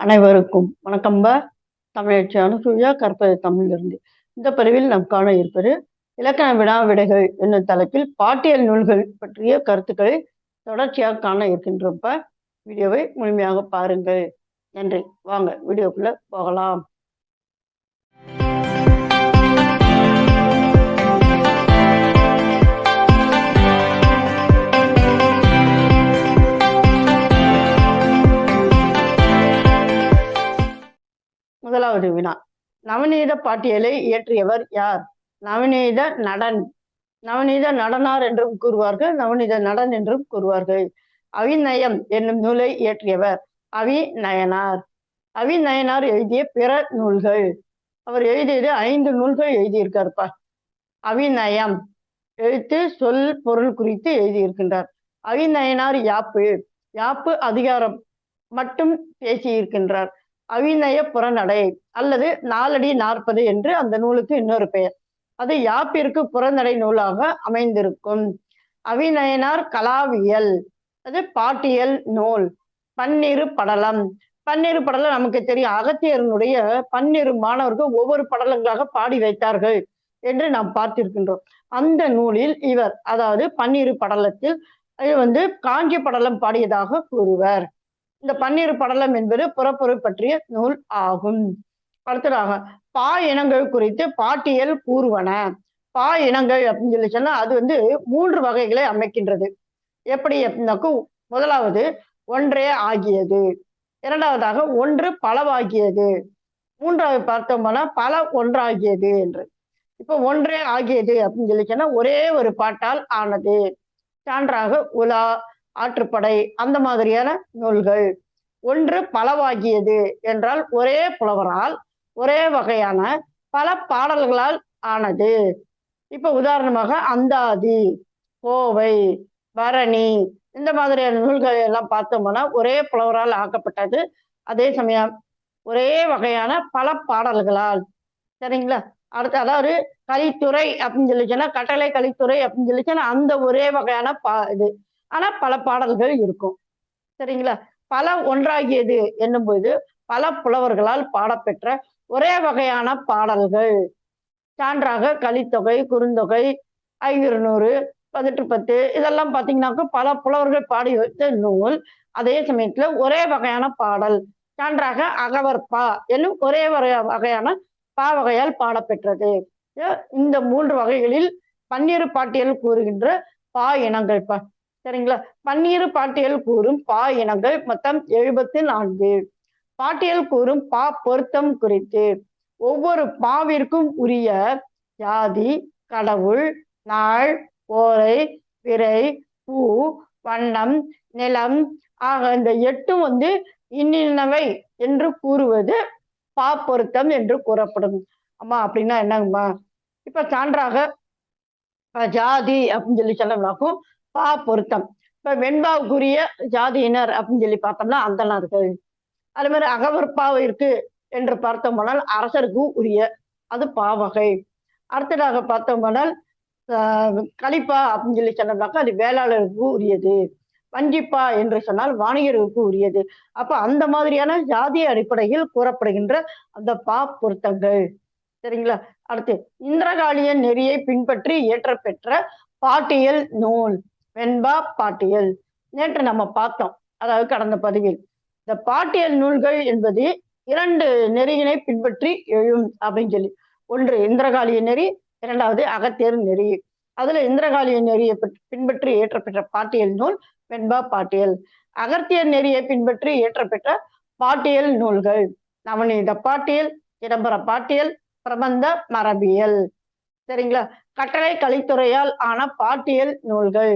அனைவருக்கும் வணக்கம்ப தமிழச்சி அனுசூயா கற்பது தமிழிலிருந்து. இந்த பதிவில் நாம் காண இருப்பது இலக்கண வினா விடைகள் என்னும் தலைப்பில் பாட்டியல் நூல்கள் பற்றிய கருத்துக்களை தொடர்ச்சியாக காண இருக்கின்றப்ப வீடியோவை முழுமையாக பாருங்கள். நன்றி. வாங்க வீடியோக்குள்ள போகலாம். இரண்டாவது வினா. நவநீத பாட்டியலை இயற்றியவர் யார்? நவநீத நடன். நவநீத நடனார் என்றும் கூறுவார்கள் நவநீத நடன் என்றும் கூறுவார்கள். அவிநயம் என்னும் நூலை இயற்றியவர் அவிநயனார் அவிநயனார் எழுதிய பிற நூல்கள். அவர் எழுதியது ஐந்து நூல்கள் எழுதியிருக்காருப்பா. அவிநயம். எழுத்து சொல் பொருள் குறித்து எழுதியிருக்கின்றார். அவிநயனார் யாப்பு? யாப்பு அதிகாரம் மட்டும் பேசியிருக்கின்றார். அவிநய புறநடை அல்லது நாலடி நாற்பது என்று அந்த நூலுக்கு இன்னொரு பெயர். அது யாப்பிற்கு புறநடை நூலாக அமைந்திருக்கும். அவிநயனார் கலாவியல். அது பாட்டியல் நூல். பன்னிரு படலம். பன்னிரு படலம் நமக்கு தெரியும். அகத்தியரனுடைய பன்னிரு மாணவர்கள் ஒவ்வொரு படலங்களாக பாடி வைத்தார்கள் என்று நாம் பார்த்திருக்கின்றோம். அந்த நூலில் இவர் அதாவது பன்னிரு படலத்தில் இது வந்து காஞ்சி படலம் பாடியதாக கூறுவர். இந்த பன்னிரு படலம் என்பது புறப்பொருள் பற்றிய நூல் ஆகும். அடுத்ததாக பா இனங்கள் குறித்து பாட்டியல் கூறுவன. பா இனங்கள் அப்படின்னு சொல்லி சொன்னா அது வந்து மூன்று வகைகளை அமைக்கின்றது. எப்படி அப்படின்னாக்கும் முதலாவது ஒன்றே ஆகியது. இரண்டாவதாக ஒன்று பலவாகியது. மூன்றாவது பார்த்தோம்னா பல ஒன்றாகியது என்று. இப்போ ஒன்றே ஆகியது அப்படின்னு சொல்லி சொன்னா ஒரே ஒரு பாட்டால் ஆனது. சான்றாக உலா ஆற்றுப்படை அந்த மாதிரியான நூல்கள். ஒன்று பலவாகியது என்றால் ஒரே புலவரால் ஒரே வகையான பல பாடல்களால் ஆனது. இப்ப உதாரணமாக அந்தாதி கோவை பரணி இந்த மாதிரியான நூல்கள் எல்லாம் பார்த்தோம்னா ஒரே புலவரால் ஆக்கப்பட்டது. அதே சமயம் ஒரே வகையான பல பாடல்களால். சரிங்களா? அடுத்து அதாவது கலித்துறை அப்படின்னு சொல்லிச்சுன்னா கட்டளை கலித்துறை அப்படின்னு சொல்லிச்சுன்னா அந்த ஒரே வகையான பா இது. ஆனா பல பாடல்கள் இருக்கும். சரிங்களா? பல ஒன்றாகியது என்னும்போது பல புலவர்களால் பாடப்பெற்ற ஒரே வகையான பாடல்கள். சான்றாக கலித்தொகை குறுந்தொகை ஐநூறு பதிட்டு பத்து இதெல்லாம் பார்த்தீங்கன்னாக்கா பல புலவர்கள் பாடி வைத்த நூல். அதே சமயத்துல ஒரே வகையான பாடல். சான்றாக அகவர் பா என்னும் ஒரே வகையான பா வகையால் பாடப்பெற்றது. இந்த மூன்று வகைகளில் பன்னிரு பாட்டியல் கூறுகின்ற பா இனங்கள். சரிங்களா? பன்னீர் பாட்டியல் கூறும் பா இனங்கள் மொத்தம் எழுபத்தி நான்கு. பாட்டியல் கூறும் பா பொருத்தம் குறித்து. ஒவ்வொரு பாவிற்கும் உரிய ஜாதி கடவுள் நாள் ஓரை விரை பூ வண்ணம் நிலம் ஆக இந்த எட்டும் வந்து இன்னினவை என்று கூறுவது பா பொருத்தம் என்று கூறப்படும். அம்மா அப்படின்னா என்னங்கம்மா? இப்ப சான்றாக ஜாதி அப்படின்னு சொல்லி சொல்லலாக்கும் பா பொருத்தம். இப்ப வெண்பாவுக்குரிய ஜாதியினர் அப்படின்னு சொல்லி பார்த்தோம்னா அந்தனர்கள் அதே மாதிரி அகவற்பாவிற்கு என்று பார்த்தோம் போனால் அரசருக்கு உரிய அது பாவகை அடுத்ததாக பார்த்தோம்னால் கலிப்பா அப்படின்னு சொல்லி சொன்னோம்னாக்கா அது வேளாளருக்கு உரியது. வஞ்சிப்பா என்று சொன்னால் வாணிகருக்கு உரியது. அப்ப அந்த மாதிரியான ஜாதிய அடிப்படையில் கூறப்படுகின்ற அந்த பா பொருத்தங்கள். சரிங்களா? அடுத்து இந்திரகாளியன் நெறியை பின்பற்றி இயற்றப்பெற்ற பாட்டியல் நூல். வெண்பா பாட்டியல். நேற்று நம்ம பார்த்தோம். அதாவது கடந்த பதிவில். இந்த பாட்டியல் நூல்கள் என்பது இரண்டு நெறியினை பின்பற்றி எழும் அப்படின்னு சொல்லி. ஒன்று இந்திரகாலிய நெறி இரண்டாவது அகத்தியர் நெறி. அதுல இந்திரகாலிய நெறியை பின்பற்றி இயற்றப்பெற்ற பாட்டியல் நூல் வெண்பா பாட்டியல். அகத்தியர் நெறியை பின்பற்றி இயற்றப்பெற்ற பாட்டியல் நூல்கள். நவநீத பாட்டியல் இடம்பர பாட்டியல் பிரபந்த மரபியல். சரிங்களா? கட்டளை கலித்துறையால் ஆன பாட்டியல் நூல்கள்.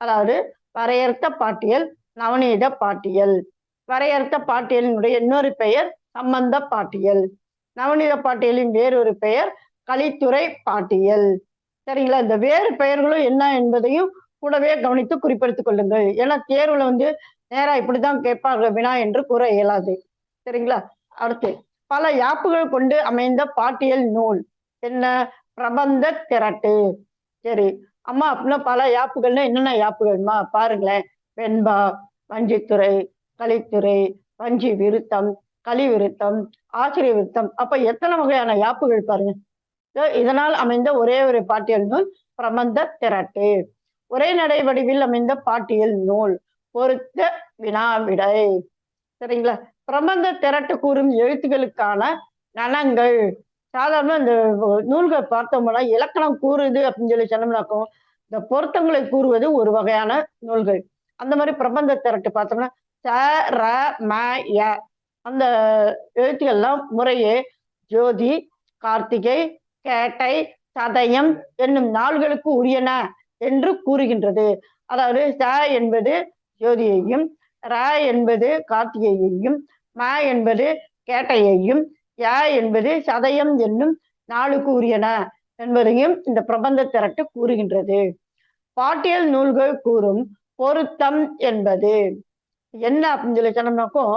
அதாவது வரையறுத்த பாட்டியல் நவநீத பாட்டியல். வரையறுத்த பாட்டியலினுடைய இன்னொரு பெயர் சம்பந்த பாட்டியல். நவநீத பாட்டியலின் வேறொரு பெயர் கலித்துறை பாட்டியல். சரிங்களா? இந்த வேறு பெயர்களும் என்ன என்பதையும் கூடவே கவனித்து குறிப்பெடுத்துக் கொள்ளுங்கள். ஏன்னா தேர்வுல வந்து நேரா இப்படிதான் கேட்பாங்க வினா என்று கூற இயலாது. சரிங்களா? அடுத்து பல யாப்புகள் கொண்டு அமைந்த பாட்டியல் நூல். என்ன? பிரபந்த திரட்டு. சரி. அம்மா அப்படின்னா பல யாப்புகள்னா என்னென்ன யாப்புகள்மா? பாருங்களேன். வெண்பா வஞ்சித்துறை கலித்துறை வஞ்சி விருத்தம் கலி விருத்தம் ஆசிரிய விருத்தம். அப்ப எத்தனை வகையான யாப்புகள் பாருங்க. இதனால் அமைந்த ஒரே ஒரு பாட்டியல் நூல் பிரபந்த திரட்டு. ஒரே நடை வடிவில் அமைந்த பாட்டியல் நூல் பொருத்த வினாவிடை. சரிங்களா? பிரபந்த திரட்டு கூறும் எழுத்துக்களுக்கான நனங்கள் சாதாரண இந்த நூல்கள் பார்த்தோம்னா இலக்கணம் கூறுது அப்படின்னு சொல்லி சொன்னோம்னாக்கும் இந்த பொருத்தங்களை கூறுவது ஒரு வகையான நூல்கள். அந்த மாதிரி பிரபந்த திரட்டு பார்த்தோம்னா ச ர ம ய. அந்த எழுத்துக்கள்லாம் முறையே ஜோதி கார்த்திகை கேட்டை சதயம் என்னும் நாள்களுக்கு உரியன என்று கூறுகின்றது. அதாவது ச என்பது ஜோதியையும் ர என்பது கார்த்திகையையும் ம என்பது கேட்டையையும் யா என்பது சதயம் என்னும் நாளுக்கு உரியன என்பதையும் இந்த பிரபந்த திரட்டு கூறுகின்றது. பாட்டியல் நூல்கள் கூறும் பொருத்தம் என்பது. என்ன அப்படின்னு சொல்லி சொன்னோம்னாக்கும்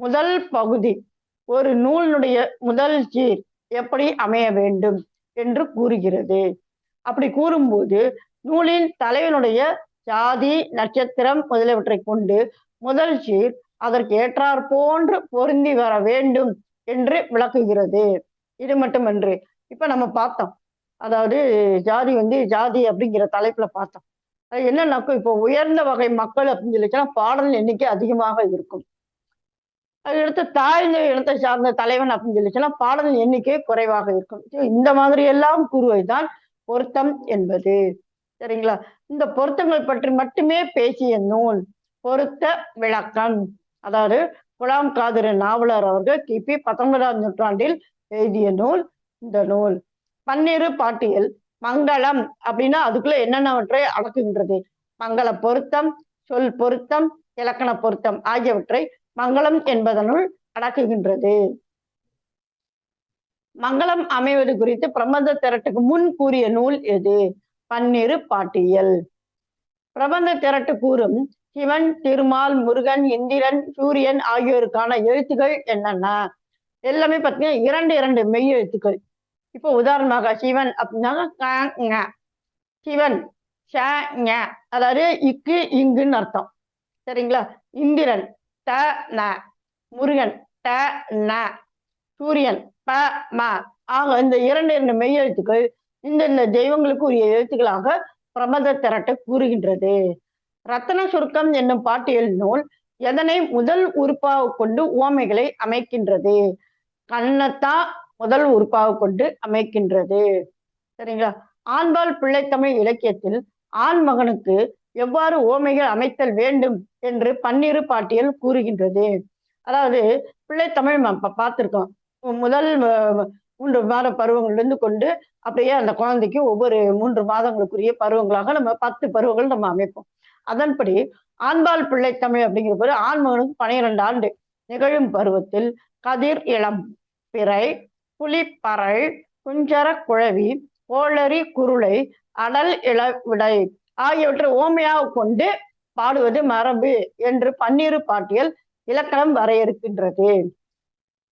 முதல் பகுதி ஒரு நூலினுடைய முதல் சீர் எப்படி அமைய வேண்டும் என்று கூறுகிறது. அப்படி கூறும்போது நூலின் தலைவனுடைய ஜாதி நட்சத்திரம் முதலியவற்றை கொண்டு முதல் சீர் அதற்கு ஏற்றாற் போன்று பொருந்தி வர வேண்டும் என்று விளக்குகிறது. இது மட்டுமன்று. இப்ப நம்ம பார்த்தோம். அதாவது ஜாதி வந்து ஜாதி அப்படிங்கிற தலைப்புல பார்த்தோம். அது என்னன்னாக்கும் இப்போ உயர்ந்த வகை மக்கள் அப்படின்னு சொல்லிச்சுன்னா பாடல் எண்ணிக்கை அதிகமாக இருக்கும். அதுக்கடுத்து தாழ்ந்த இனத்தை சார்ந்த தலைவன் அப்படின்னு சொல்லிச்சுன்னா பாடல் எண்ணிக்கை குறைவாக இருக்கும். இந்த மாதிரி எல்லாம் கூறுவதுதான் பொருத்தம் என்பது. சரிங்களா? இந்த பொருத்தங்கள் பற்றி மட்டுமே பேசிய நூல் பொருத்த விளக்கம். அதாவது குலாம் காதிர நாவலர் அவர்கள் கிபி பத்தொன்பதாம் நூற்றாண்டில் எழுதிய நூல் இந்த நூல். பன்னிரு பாட்டியல் மங்களம் அப்படின்னா அதுக்குள்ள என்னென்னவற்றை அடக்குகின்றது மங்கள பொருத்தம் சொல் பொருத்தம் இலக்கண பொருத்தம் ஆகியவற்றை மங்களம் என்பதனுள் அடக்குகின்றது. மங்களம் அமைவது குறித்து பிரபந்த திரட்டுக்கு முன் கூறிய நூல் எது? பன்னிரு பாட்டியல். பிரபந்த திரட்டு கூறும் சிவன் திருமால் முருகன் இந்திரன் சூரியன் ஆகியோருக்கான எழுத்துக்கள் என்னென்ன? எல்லாமே பார்த்தீங்கன்னா இரண்டு இரண்டு மெய் எழுத்துக்கள். இப்போ உதாரணமாக சிவன் அப்படின்னா சிவன் ஷ ஞ. அதாவது இக்கு இங்குன்னு அர்த்தம். சரிங்களா? இந்திரன் த ந. முருகன் ட ந. சூரியன் ப ம. ஆக இந்த இரண்டு இரண்டு மெய் எழுத்துக்கள் இந்த இந்த தெய்வங்களுக்கு உரிய எழுத்துக்களாக பிரமத திரட்ட கூறுகின்றது. ரத்தன சுருக்கம் என்னும் பாட்டியல் நூல் எதனை முதல் உறுப்பாக கொண்டு உவமைகளை அமைக்கின்றது? கண்ணத்தா முதல் உறுப்பாக கொண்டு அமைக்கின்றது. சரிங்களா? ஆண்பால் பிள்ளைத்தமிழ் இலக்கியத்தில் ஆண் மகனுக்கு எவ்வாறு ஓமைகள் அமைத்தல் வேண்டும் என்று பன்னிரு பாட்டியல் கூறுகின்றது. அதாவது பிள்ளைத்தமிழ் பார்த்திருக்கோம். முதல் மூன்று மாத பருவங்கள்லேருந்து கொண்டு அப்படியே அந்த குழந்தைக்கு ஒவ்வொரு மூன்று மாதங்களுக்குரிய பருவங்களாக நம்ம பத்து பருவங்கள் நம்ம அமைப்போம். அதன்படி ஆண்பால் பிள்ளை தமிழ் அப்படிங்கிற போது ஆண்மகனுக்கு பனிரெண்டு ஆண்டு. நிகழும் பருவத்தில் கதிர் இளம் பிறை புலிப்பறல் குஞ்சர குழவி கோளறி குருளை அடல் இளவிடை ஆகியவற்றை ஓமையாக கொண்டு பாடுவது மரபு என்று பன்னிரு பாட்டியல் இலக்கணம் வரையறுக்கின்றது.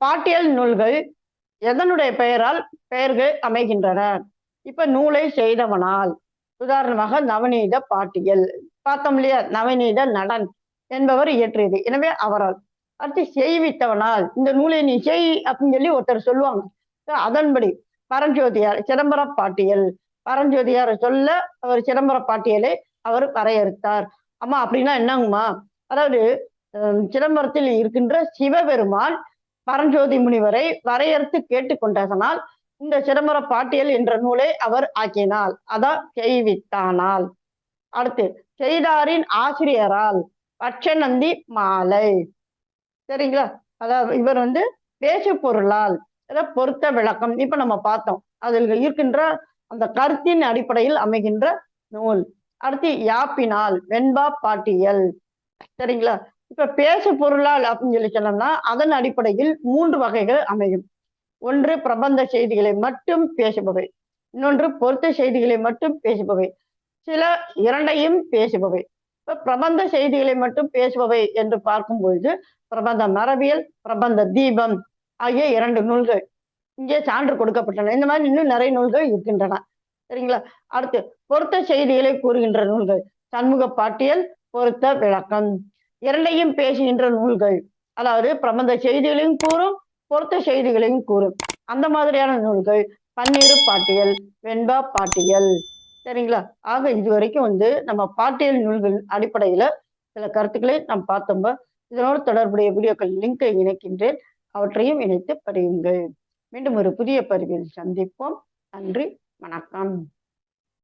பாட்டியல் நூல்கள் எதனுடைய பெயரால் பெயர்கள் அமைகின்றன? இப்ப நூலை செய்தவனால் உதாரணமாக நவநீத பாட்டியல் பார்த்தோம் இல்லையா? நவநீத நடன் என்பவர் இயற்றியது. எனவே அவரால் அடுத்து செய்வித்தவனால் இந்த நூலை நீ செய் அப்படின்னு சொல்லி ஒருத்தர் சொல்லுவாங்க. அதன்படி பரஞ்சோதியார் சிதம்பர பாட்டியல். பரஞ்சோதியார் சொல்ல அவர் சிதம்பர பாட்டியலை அவர் வரையறுத்தார். அம்மா அப்படின்னா என்னங்கம்மா? அதாவது சிதம்பரத்தில் இருக்கின்ற சிவபெருமான் பரஞ்சோதி முனிவரை வரையறுத்து கேட்டுக்கொண்டதனால் இந்த சிதம்பர பாட்டியல் என்ற நூலை அவர் ஆக்கினாள் அதான் செய்வித்தானால். அடுத்து செய்தாரின் ஆசிரியரால் பட்சநந்தி மாலை. சரிங்களா? அதாவது இவர் வந்து பேசு பொருளால் பொருத்த விளக்கம். இப்ப நம்ம பார்த்தோம். அதில் இருக்கின்ற அந்த கருத்தின் அடிப்படையில் அமைகின்ற நூல். அடுத்து யாப்பினால் வெண்பா பாட்டியல். சரிங்களா? இப்ப பேசு பொருளால் அப்படின்னு சொல்லி சொன்னோம்னா அதன் அடிப்படையில் மூன்று வகைகள் அமையும். ஒன்று பிரபந்த செய்திகளை மட்டும் பேசுபவை. இன்னொன்று பொருத்த செய்திகளை மட்டும் பேசுபவை. சில இரண்டையும் பேசுபவை. இப்ப பிரபந்த செய்திகளை மட்டும் பேசுபவை என்று பார்க்கும் பொழுது பிரபந்த மரபியல் பிரபந்த தீபம் ஆகிய இரண்டு நூல்கள் இங்கே சான்று கொடுக்கப்பட்டன. இந்த மாதிரி இன்னும் நிறைய நூல்கள் இருக்கின்றன. சரிங்களா? அடுத்து பொருத்த செய்திகளை கூறுகின்ற நூல்கள். சண்முக பாட்டியல் பொருத்த விளக்கம். இரண்டையும் பேசுகின்ற நூல்கள். அதாவது பிரபந்த செய்திகளையும் கூறும் பொருத்த செய்திகளையும் கூறும். அந்த மாதிரியான நூல்கள். பன்னிரு பாட்டியல் வெண்பா பாட்டியல். சரிங்களா? ஆக இது வரைக்கும் வந்து நம்ம பாட்டியல் நூல்கள் அடிப்படையில சில கருத்துக்களை நாம் பார்த்தோம். இதனோடு தொடர்புடைய வீடியோக்கள் லிங்கை இணைக்கின்றேன். அவற்றையும் இணைத்து படியுங்கள். மீண்டும் ஒரு புதிய பதிவில் சந்திப்போம். நன்றி. வணக்கம்.